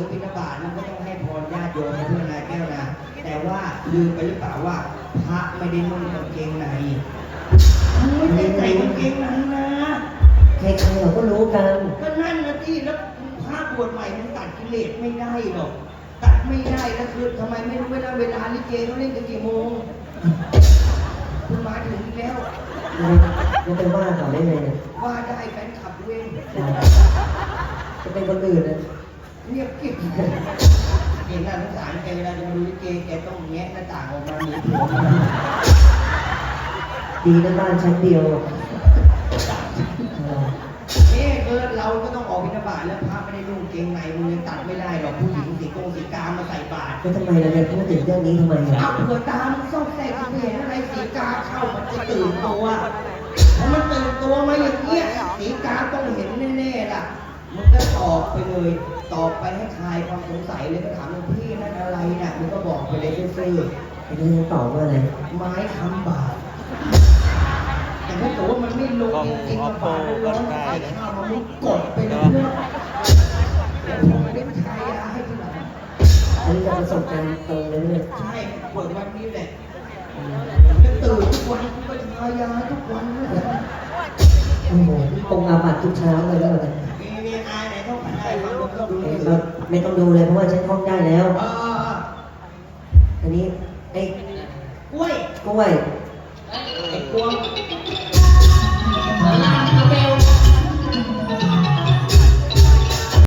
อบิณฑบาตมันก็ต้องให้พรญาติโยมนะเพื่อนนายแก้วนะ แต่ว่าลืมไปหรือเปล่าว่าพระไม่ได้นุ่งกางเกงในไม่ได้ใส่กางเกงในนะ ใครๆเราก็รู้กัน ก็นั่นนะที่แล้วพระบวชใหม่มันตัดกิเลสไม่ได้หรอก ตัดไม่ได้แล้วคือทำไมไม่รู้เวลาเวลาลิเกเขาเล่นกันกี่โมงคุณมาถึงอีกแล้วจะไปว่าเขาได้ไงเนี่ยว่าได้แฟนขับเว้นจะเป็นคนอื่นนะ เงียบกริบเห็นน่าสงสารแกเวลาจะมาดูลิเกแกต้องแงะหน้าต่างออกมาหนีผัวมันดีนะบ้านชั้นเดียวเออนี่คือเราก็ต้องออกบิณฑบาตแล้วพระไม่ได้นุ่งเกงในมึงยังตัดไม่ได้หรอกผู้หญิงสีกงสีกามาใส่บาตรแล้วทำไมเราเนี่ยพูดถึงเรื่องนี้ทำไมเอาอะเผื่อตามนซ่องแทรกที่เห็นอะไรสีกาเข้ามันจะตื่นตัวเพอมันตื่นตัวมาอย่างเงี้ยสีกาต้องเห็น มันก็ตอบไปเลย ตอบไปให้คลายความสงสัยเลยก็ถามหลวงพี่นั่นอะไรน่ะมันก็บอกไปเลยซื่อไอ้เรื่องตอบว่าอะไรๆไม้คำบาทแต่ถ้าเกิดว่ามันไม่ลงจริงๆมันบาทแล้วร้อนใส่ข้าวมันกดไปเลยเพื่อนแล้วผมไม่ได้ใช้ยาให้ทีหลังอันนี้จะประสบการณ์ตรงเลยเนี่ยใช่ปวดวันนี้แหละจะตื่นทุกวันก็ทายาทุกวันนะโอ้โหปงอาบัตทุกเช้าเลยแล้วเนี่ยมีมีอ เอ้ยเอเราอไม่ต้องดูเลยเพราะว่าฉันท่องได้แล้วเอออันนี้ไอ้กล้วยกล้วย ไอ้กวง